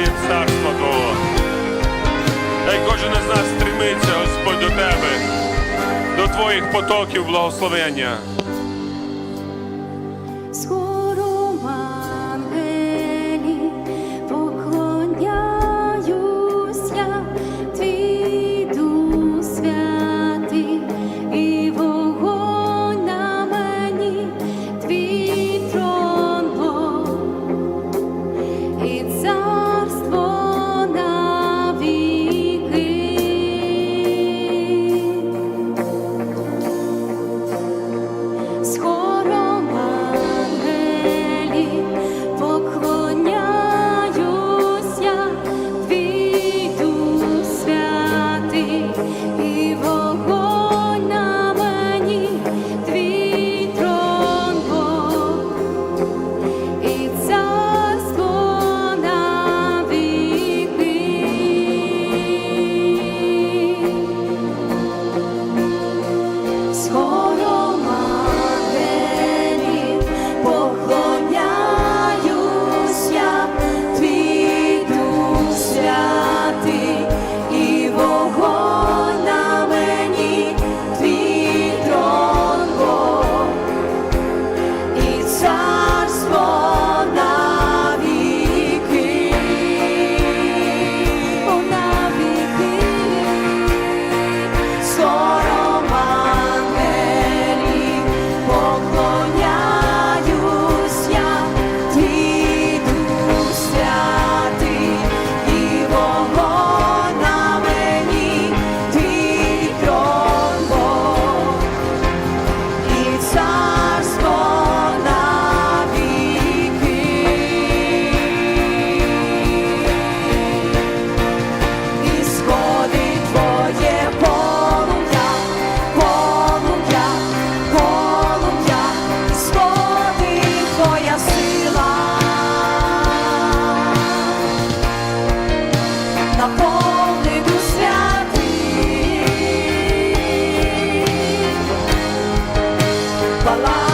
є царство Твого. Дай кожен із нас стремиться, Господь, до Тебе, до Твоїх потоків благословення. balada.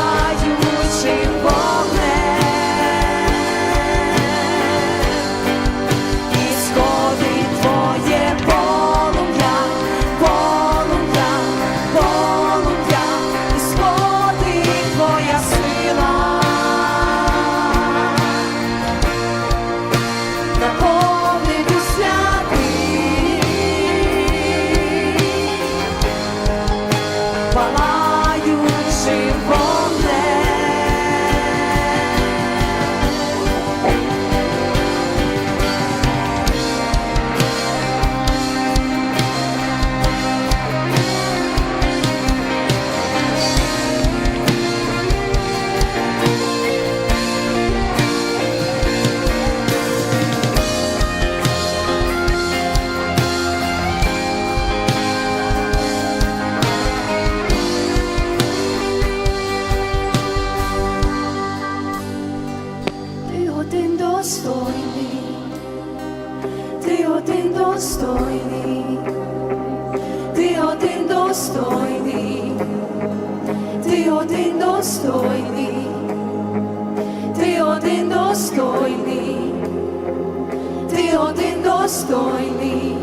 достойний,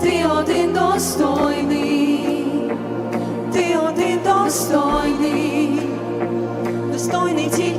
ти один достойний, ти один достойний, достойний.